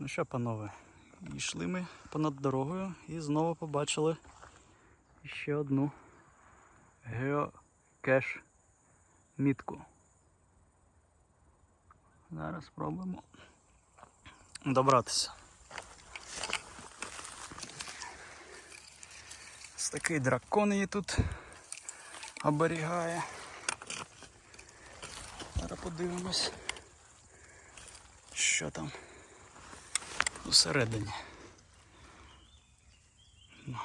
Ну що, панове, йшли ми понад дорогою і знову побачили ще одну геокеш мітку. Зараз спробуємо добратися. Ось такий дракон її тут оберігає. Зараз подивимось, що там усередині. Ну.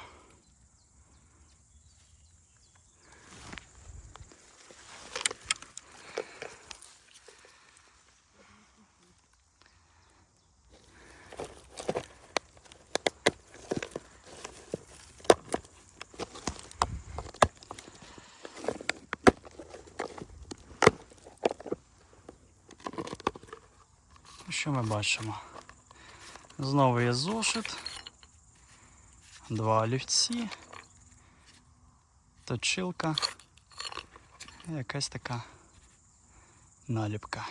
Що ми бачимо? Знову є зошит, два олівці, точилка і якась така наліпка.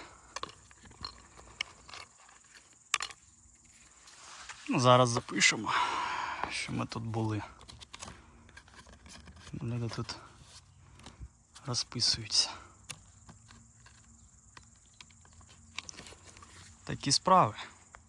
Ну, Зараз запишемо, що ми тут були. Люди тут розписуються. Такі справи.